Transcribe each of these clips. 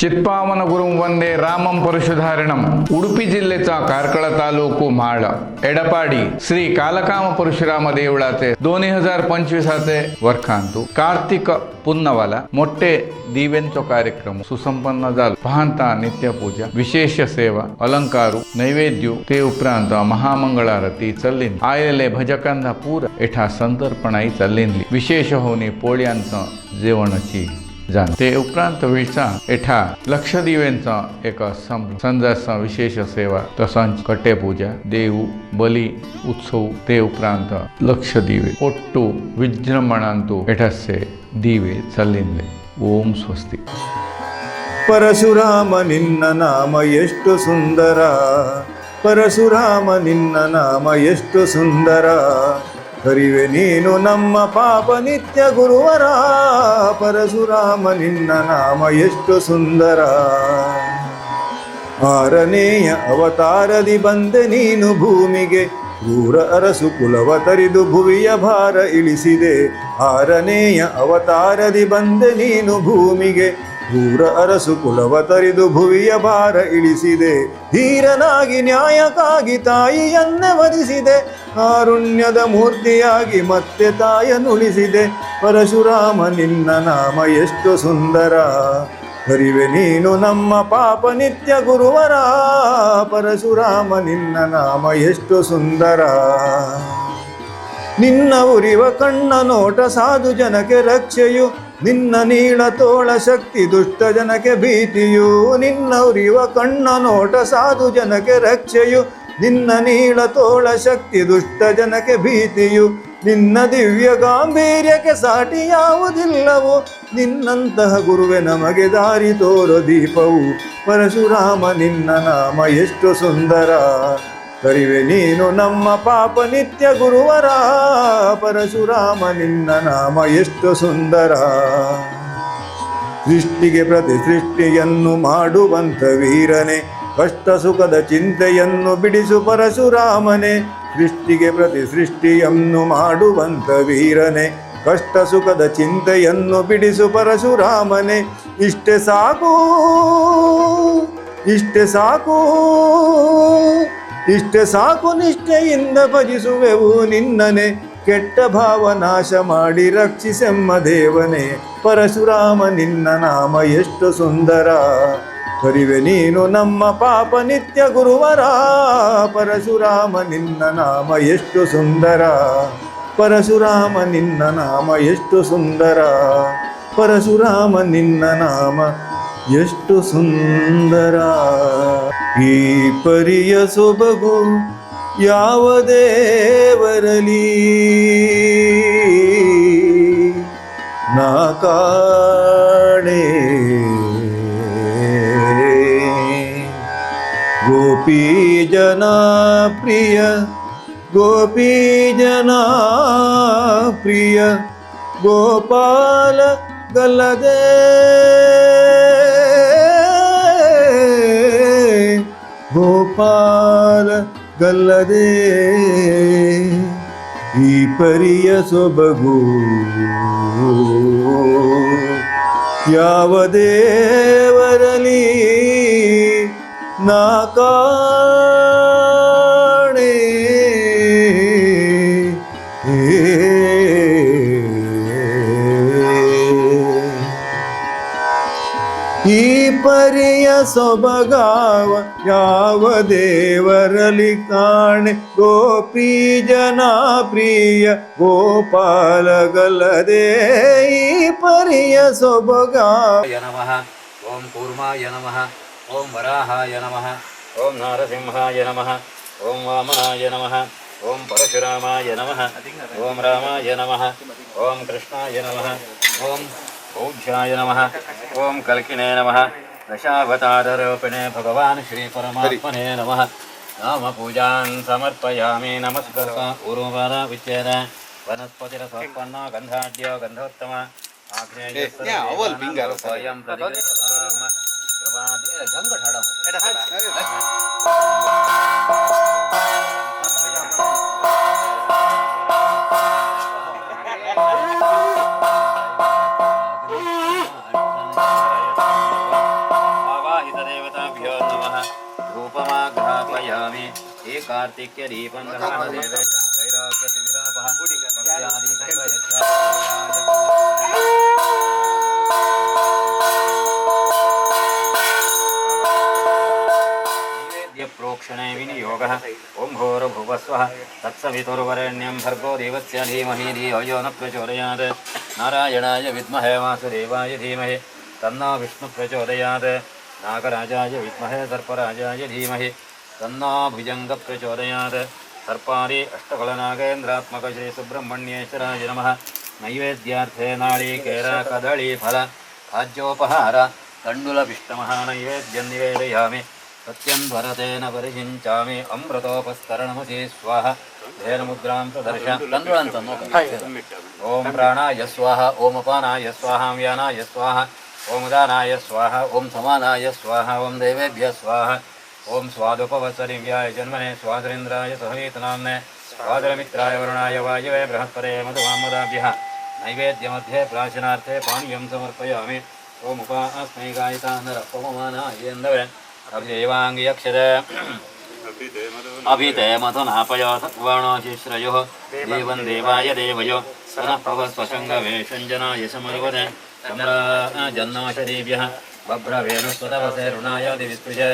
चित्पावन ಗುರುಂ वंदे रामं ಪರಶುಧಾರಣಂ उडुपी जिल्लेचा ಕಾರ್ಕಳ ತಾಲೂಕು ಮಾಳ एडपाडी ಶ್ರೀ कालकाम ಪರಶುರಾಮ ದೇವಳಾತೆ दोन्ही हजार पंचवीसाचे वर्खांतू. कार्तिक पुन्नवाला मोठे दिव्यांचा कार्यक्रम सुसंपन्न झाला. पाहता नित्यपूजा विशेष सेवा अलंकारू नैवेद्य ते उपरांत महामंगळारती चल्लीन आयले भजकांना पूर एठा संतर्पणाई चल्लिनली विशेष होणे पोळ्यांचं जेवणाची जाण ते उपरांत वेळचा एठा लक्ष दिव्यांचा एक सं- संजाचा विशेष सेवा तसंच कट्टेपूजा देऊ बली उत्सव ते उपरांत लक्ष दिवे ಒಟ್ಟು ವಿಜೃಂಭಣಂತೂ ಎಠಸ್ಸೆ ದಿವೆ ಚಲ್ಲಿಂದೆ ಓಂ ಸ್ವಸ್ತಿ ಪರಶುರಾಮ ನಿನ್ನ ನಾಮ ಎಷ್ಟು ಸುಂದರ ಪರಶುರಾಮ ನಿನ್ನ ನಾಮ ಎಷ್ಟು ಸುಂದರ ಹರಿವೆ ನೀನು ನಮ್ಮ ಪಾಪ ನಿತ್ಯ ಗುರುವರ. ಪರಶುರಾಮ ನಿನ್ನ ನಾಮ ಎಷ್ಟು ಸುಂದರ. ಆರನೆಯ ಅವತಾರದಿ ಬಂದೆ ನೀನು ಭೂಮಿಗೆ. ಕ್ರೂರ ಅರಸು ಕುಲವ ತರಿದು ಭುವಿಯ ಭಾರ ಇಳಿಸಿದೆ. ಆರನೆಯ ಅವತಾರದಿ ಬಂದೆ ನೀನು ಭೂಮಿಗೆ. ಕ್ರೂರ ಅರಸು ಕುಲವ ತರಿದು ಭುವಿಯ ಭಾರ ಇಳಿಸಿದೆ. ಧೀರನಾಗಿ ನ್ಯಾಯಕ್ಕಾಗಿ ತಾಯಿಯನ್ನೇ ವಧಿಸಿದೆ. ಕಾರುಣ್ಯದ ಮೂರ್ತಿಯಾಗಿ ಮತ್ತೆ ತಾಯನುಳಿಸಿದೆ. ಪರಶುರಾಮ, ನಿನ್ನ ನಾಮ ಎಷ್ಟು ಸುಂದರ. ಹರಿವೆ ನೀನು ನಮ್ಮ ಪಾಪ ನಿತ್ಯ ಗುರುವರ. ಪರಶುರಾಮ, ನಿನ್ನ ನಾಮ ಎಷ್ಟು ಸುಂದರ. ನಿನ್ನ ಉರಿವ ಕಣ್ಣ ನೋಟ ಸಾಧು ಜನಕ್ಕೆ ರಕ್ಷೆಯು. ನಿನ್ನ ನೀಳ ತೋಳ ಶಕ್ತಿ ದುಷ್ಟ ಜನಕ್ಕೆ ಭೀತಿಯು, ನಿನ್ನ ಉರಿಯುವ ಕಣ್ಣ ನೋಟ ಸಾಧು ಜನಕ್ಕೆ ರಕ್ಷೆಯು, ನಿನ್ನ ನೀಳ ತೋಳ ಶಕ್ತಿ ದುಷ್ಟ ಜನಕ್ಕೆ ಭೀತಿಯು, ನಿನ್ನ ದಿವ್ಯ ಗಾಂಭೀರ್ಯಕ್ಕೆ ಸಾಟಿ ಯಾವುದಿಲ್ಲವು, ನಿನ್ನಂತಹ ಗುರುವೆ ನಮಗೆ ದಾರಿ ತೋರೋ ದೀಪವು. ಪರಶುರಾಮ, ನಿನ್ನ ನಾಮ ಎಷ್ಟು ಸುಂದರ. ಕರಿವೆ ನೀನು ನಮ್ಮ ಪಾಪ ನಿತ್ಯ ಗುರುವರ, ಪರಶುರಾಮ ನಿನ್ನ ನಾಮ ಎಷ್ಟು ಸುಂದರ. ಸೃಷ್ಟಿಗೆ ಪ್ರತಿ ಸೃಷ್ಟಿಯನ್ನು ಮಾಡುವಂತ ವೀರನೆ, ಕಷ್ಟ ಸುಖದ ಚಿಂತೆಯನ್ನು ಬಿಡಿಸು ಪರಶುರಾಮನೆ. ಸೃಷ್ಟಿಗೆ ಪ್ರತಿ ಸೃಷ್ಟಿಯನ್ನು ಮಾಡುವಂತ ವೀರನೆ, ಕಷ್ಟ ಸುಖದ ಚಿಂತೆಯನ್ನು ಬಿಡಿಸು ಪರಶುರಾಮನೆ. ಇಷ್ಟೇ ಸಾಕು ಇಷ್ಟೇ ಸಾಕು ಇಷ್ಟೇ ಸಾಕು ನಿಷ್ಠೆಯಿಂದ ಭಜಿಸುವೆವು ನಿನ್ನನೆ. ಕೆಟ್ಟ ಭಾವ ನಾಶ ಮಾಡಿ ರಕ್ಷಿಸೆಮ್ಮ ದೇವನೆ. ಪರಶುರಾಮ, ನಿನ್ನ ನಾಮ ಎಷ್ಟು ಸುಂದರ. ಕರಿವೆ ನೀನು ನಮ್ಮ ಪಾಪ ನಿತ್ಯ ಗುರುವರ. ಪರಶುರಾಮ, ನಿನ್ನ ನಾಮ ಎಷ್ಟು ಸುಂದರ. ಪರಶುರಾಮ, ನಿನ್ನ ನಾಮ ಎಷ್ಟು ಸುಂದರ. ಪರಶುರಾಮ, ನಿನ್ನ ನಾಮ ಎಷ್ಟು ಸುಂದರ. ಈ ಪರಿಯ ಸೊಬಗು ಯಾವ ದೇವರಲಿ ನಾ ಕಾಣೆ. ಜನ ಪ್ರಿಯ, ಗೋಪಿ ಜನ ಪ್ರಿಯ, ಗೋಪಾಲ ಗಲ್ಲದೆ. ಗೋಪಾಲ ಗಲ್ಲದೆ ಈ ಪರಿಯ ಸೊಬಗು. ಯಾವ ದೇವರಲಿ ನಾ ಪರಿಯ ಸೊಬಗಾವ ಯಾವ ದೇವರಲಿ ಕಾಣೆ ಗೋಪಿ ಜನ ಪ್ರಿಯ ಗೋಪಾಲಗಲದೇ ಈ ಪರಿಯ ಸೊಬಗಾವ ನಮಃ ಓಂ ಕೂರ್ಮಾಯ ನಮಃ ಓಂ ವರಾಹಾಯ ನಮಃ ಓಂ ನಾರಸಿಂಹಾಯ ನಮಃ ಓಂ ವಾಮನಾಯ ನಮಃ ಓಂ ಪರಶುರಾಮಾಯ ನಮಃ ಓಂ ರಾಮಾಯ ನಮಃ ಓಂ ಕೃಷ್ಣಾಯ ನಮಃ ಓಂ ಬೌದ್ಧ್ಯಾಯ ನಮಃ ಓಂ ಕಲ್ಕಿನೇ ನಮಃ दशावताररूपिणे भगवान् श्रीपरमात्मने नमः। नामपूजान् समर्पयामि नमस्कृता उरुवर विचेर वनस्पतिरसोत्पन्न गन्धाढ्यो गन्धोत्तम। आग्नेयं कार्तिक्य दीपं प्रोक्षणे विनियोगः ॐ भर्गो देवस्य धियो न प्रचोदयात्। नारायणाय विद्महे वासुदेवाय धीमहि, तन्नो विष्णु प्रचोदयात्। नागराजाय विद्महे सर्पराजाय धीमहि। तन्नाभुजंग प्रचोदयाद सर्पारी अष्टफल नागेन्द्रात्मक श्री सुब्रह्मण्येश्वर नम। नैवेद्यार्थे नाड़ी केरा कदली फल खाद्योपहार तंडुलिष्टम नैवेद्यं निवेदयामि सत्यं भरतेन परिचिंचा अमृतोपस्तरणमसी स्वाह। धैन मुद्रा प्रदर्श ओम प्राणा स्वाह ओम पानाय स्वाहा स्वाह ओम दानाय स्वाह ओम समानाय स्वाह ओम देवेभ्य स्वाह। ओम स्वादुपवत्सरिव्याय जन्मने स्वादरेन्द्राय सहवेतनाम्ने स्वादरमित्राय वरुणाय वायवे बृहस्पते मधुवामदाभ्यः नैवेद्यमध्ये प्राचीनार्थे पानीयं समर्पयामि। ओमुपा अस्मै गायिता नरपवमानायेन्दवे अभिदेवाङ्गियक्षर। अभिते मधुनापयो सत्वर्णोशिश्रयोः देवं देवाय देवयो। सनः पवस्वशङ्गवेषञ्जनाय समर्वदे चन्द्रा जन्माशरीभ्यः। बभ्रवेणुस्वतवसे ऋणायादि विस्पृशे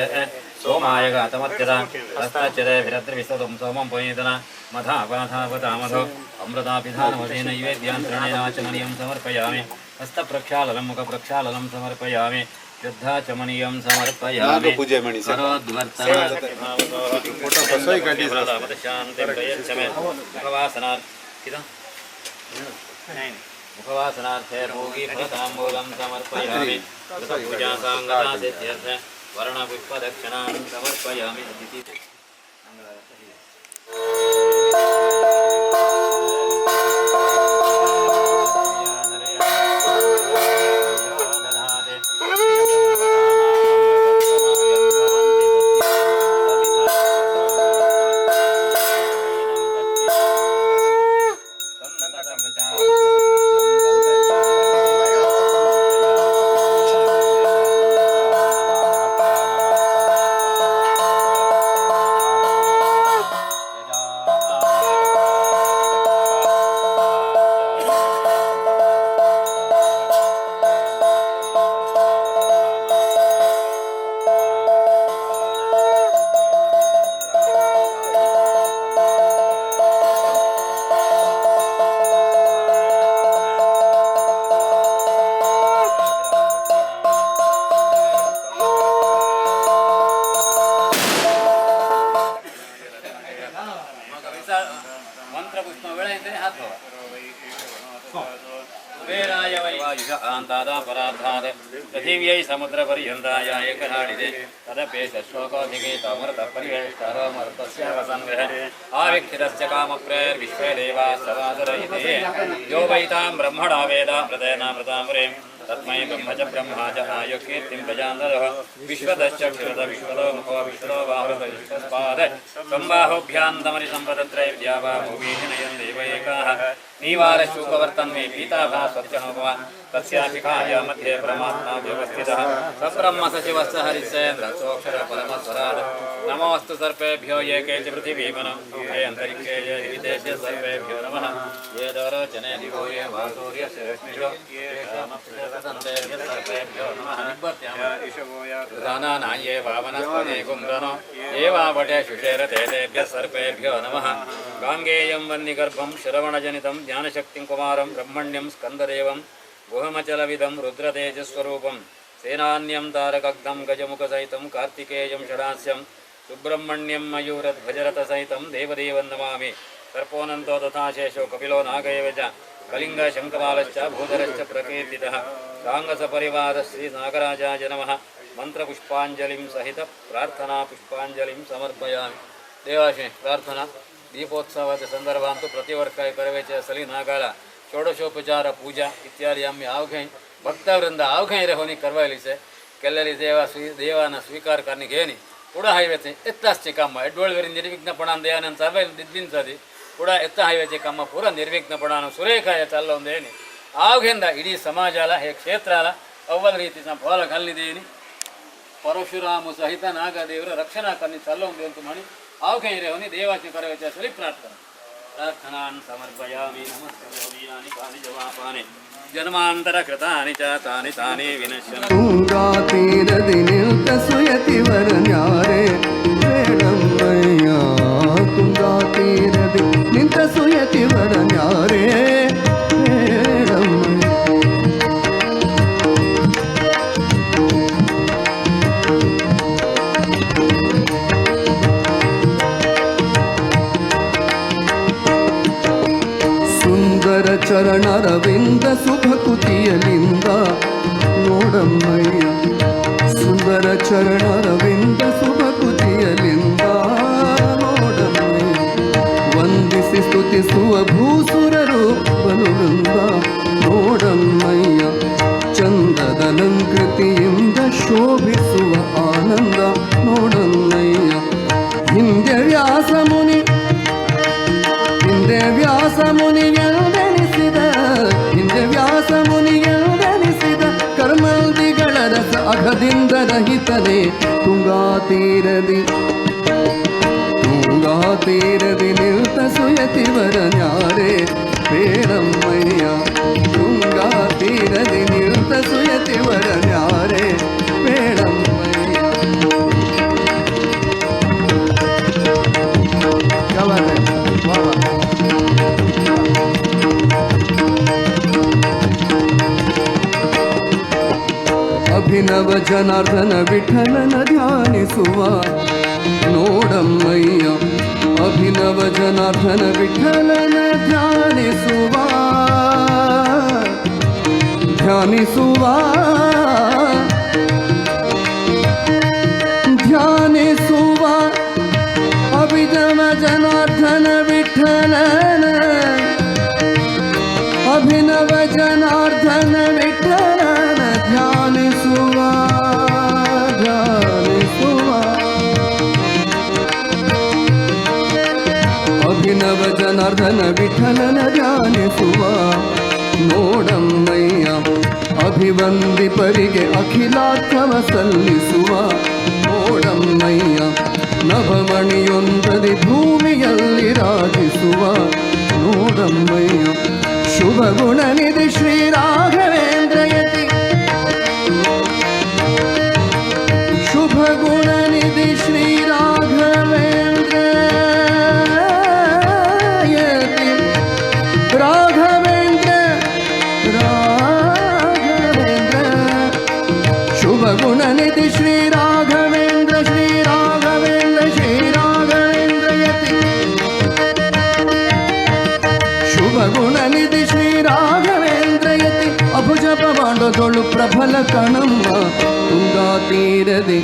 सोमायगातमत्यत हस्तच्युतेभिरद्रिविस्तुं सोमं पुनीतन मधापनधापतामधो अमृतापिधानमधीनैवेद्यान्तरणेनाचमनीयं समर्पयामि हस्तप्रक्षालनं मुखप्रक्षालनं समर्पयामि युद्धाचमनीयं समर्पयामि मुखवासनार्थे रोगी फलताम्बूलं समर्पयामि। पूजासाङ्गता सिद्ध्यर्थे वर्णपुष्पदक्षिणां समर्पयामि इति न्दादापराधात् पृथिव्यै समुद्रपर्यन्ताय एकनाडिते तदपेशश्लोकोऽधिके तमृतपरिवेष्टारोमर्तस्यावसङ्ग्रहे आविक्षितस्य कामप्रैर्विश्वे ब्रह्मा च आयो कीर्तिं प्रजान्तरः विश्वतश्च मुखो विश्वतो वाहृत विश्वस्पाद त्वं नीवारशूकवर्तन्मे पीताभा स्वच्छनो भवान् तस्याशिखाय मध्ये परमात्मा सब्रह्म सचिवः स हरिश्चेन्द्रसोऽक्षर परमस्वरात् नमोऽस्तु सर्पेभ्यो ये ये ये विदेशे सर्वेभ्यो ये दिवो ये सर्पेभ्यो नमः। निवर्त्यामः ये वामनस्पदे कुम्रनो ஞானசக்திம் குமாரம் பிரம்மண்யம் ஸ்கந்ததேவம் குஹமச்சலவிதம் ருத்ரதேஜஸ்வரூபம் சேனான்யம் தாரகக்தம் கஜமுகசைதம் கார்த்திகேயம் ஷடாஸ்யம் சுப்பிரமண்யம் மயூரத்வஜரதசைதம் தேவதேவன் நமாமி தர்ப்போனந்தோ ததாசேஷோ கபிலோ நாகயவஜ கலிங்கசங்கமாலச்ச பூதரச்ச பிரகீர்த்திதः காங்கசபரிவாரஸ்ரீ நாகராஜாய நமः மந்திரபுஷ்பாஞ்சலிம் சகித பிரார்த்தனா புஷ்பாஞ்சலிம் சமர்ப்பயாமி. தேவாஷே பிரார்த்தனா. ದೀಪೋತ್ಸವದ ಸಂದರ್ಭ ಅಂತೂ ಪ್ರತಿ ವರ್ಷ ಪರವೇಚ ಸಲಿ ನಾಗಾಳ ಷೋಡಶೋಪಚಾರ ಪೂಜಾ ಇತ್ಯಾದಿ ಅಮ್ಮಿ ಆವ್ಘೈ ಭಕ್ತವೃಂದ ಆವ್ಘೈರೆ ಹೋನಿ ಕರ್ವಲಿಸೆ ಕೆಲ್ಲರಿ ದೇವ ಸ್ವೀ, ದೇವನ ಸ್ವೀಕಾರ ಕರ್ನಿಗೇನಿ ಕೂಡ ಹೈವೇತಿ ಎತ್ತಾಸ್ತಿ ಕಮ್ಮ ಎಡ್ವಳ್ವೇರಿ ನಿರ್ವಿಘ್ನ ಪಣ ದೇವನಂತ ಸರ್ವ ದಿದ್ದಿಂತದಿ ಕೂಡ ಎತ್ತ ಹೈವೇತಿ ಕಮ್ಮ, ಪೂರ ನಿರ್ವಿಘ್ನ ಪಣಾನು ಸುರೇಖಾಯ ತಲ್ಲೊಂದೇನಿ. ಆವ್ಘೆಂದ ಇಡೀ ಸಮಾಜಲ, ಹೇ ಕ್ಷೇತ್ರಾಲ ಅವ್ವಲ ರೀತಿ ಸಂಪೋಲ ಫಲ ಕಲ್ಲಿದೇನಿ. ಪರಶುರಾಮ ಸಹಿತ ನಾಗದೇವರ ರಕ್ಷಣಾ ಕನ್ನಿ ತಲ್ಲೊಂದೇ ಅಂತ ಮಾಡಿ అవకైరవని దేవాచకర వచ్చేసరి ప్రార్థన. ప్రార్థనాన్ సమర్పయామి నమస్కరోమియాని కాని జవాపాని జన్మాంతర కృతాని చ తాని తాని వినశ్యన్ సుయతి వరణ్య ಪ್ರಭು ಜನಾರ್ದನ ವಿಠಲನ ಧ್ಯಾನಿಸುವ. ನೋಡಮ್ಮಯ್ಯ ಅಭಿನವ ಜನಾರ್ದನ ವಿಠಲನ ಧ್ಯಾನಿಸುವ. ಧ್ಯಾನಿಸುವ. ಸಂದಿಪರಿಗೆ ಅಖಿಲಾಥವ ಸಲ್ಲಿಸುವ ഫലകണമ്മ കണമ്മ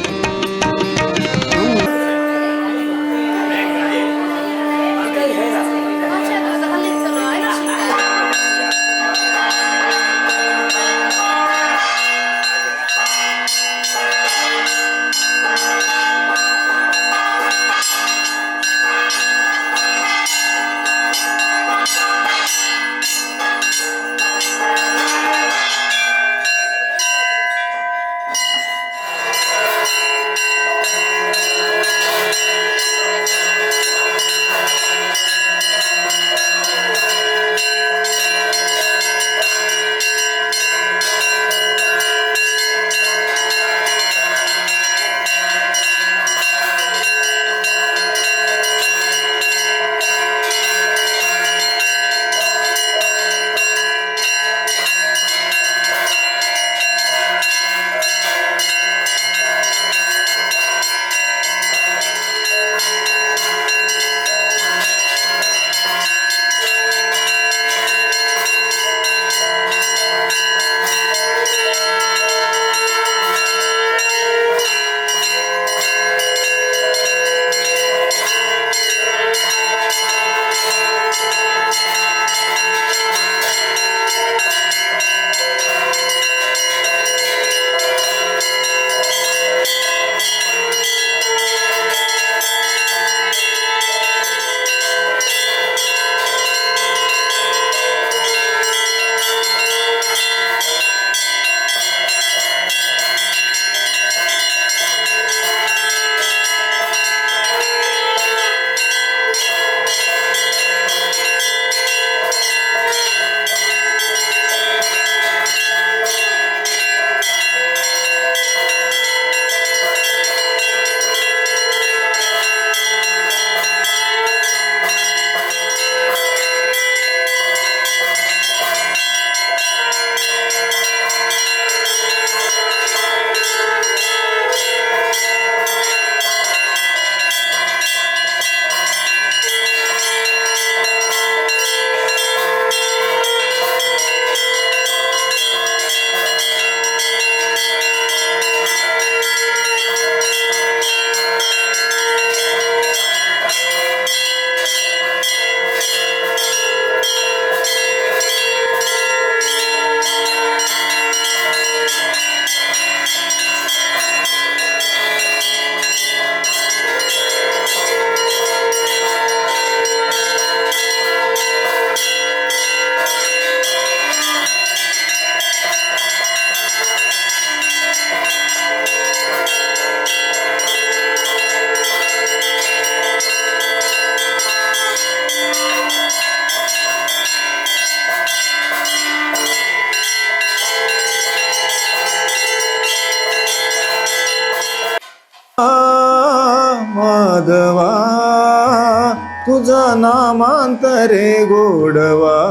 माधवा तुझा नामांतरे गोडवा.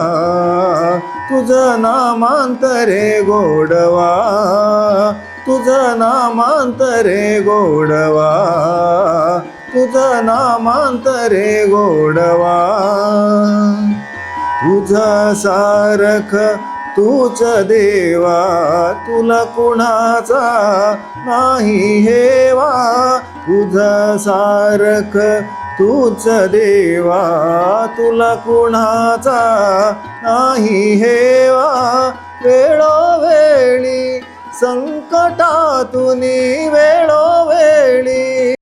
तुझा नामांतरे गोडवा. तुझा नामांतरे गोडवा. तुझा नामांतरे गोडवा. तुझा सारख तूच देवा तुला कुणाचा नाही हेवा. तुझा सारख तूच देवा तुला कुणाचा नाही हेवा. वेळोवेळी संकटातून वेळोवेळी